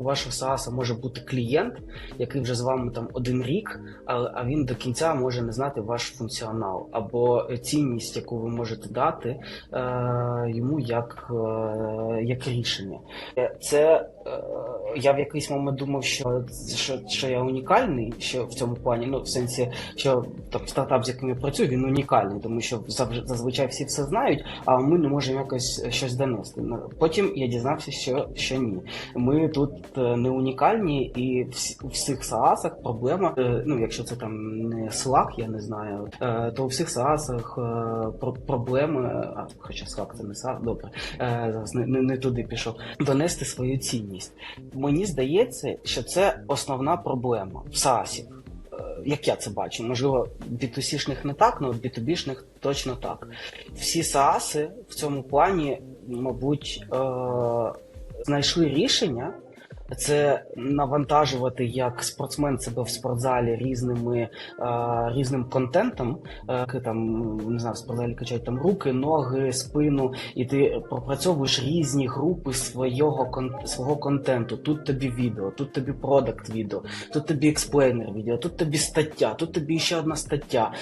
У вашого SaaS може бути клієнт, який вже з вами там один рік, а, а він до кінця може не знати ваш функціонал або цінність, яку ви можете дати е, йому як, е, як рішення. Е, Це я в якийсь момент думав, що, що, що я унікальний, що в цьому плані, ну в сенсі, що там стартап, з яким я працюю, він унікальний, тому що зазвичай всі все знають, а ми не можемо якось щось донести. Ну, Потім я дізнався, що, що ні. Ми тут не унікальні, і всі, у всіх SaaS проблема, е, ну якщо це там не Slack, я не знаю, е, то у всіх е, проблеми, а хоча Slack це не SaaS, добре, е, зараз не, не, не туди пішов, донести свою цінність. Мені здається, що це основна проблема в. Е, Як я це бачу, можливо, B2C-шних не так, але B2B-шних точно так. Всі SaaS в цьому плані, мабуть, е, знайшли рішення. Це навантажувати як спортсмен себе в спортзалі різними е, різним контентом, е, там не знаю, в спортзалі качають там руки, ноги, спину, і ти пропрацьовуєш різні групи свого свого контенту. Тут тобі відео, тут тобі продакт відео, тут тобі експлейнер відео, тут тобі стаття, тут тобі ще одна стаття.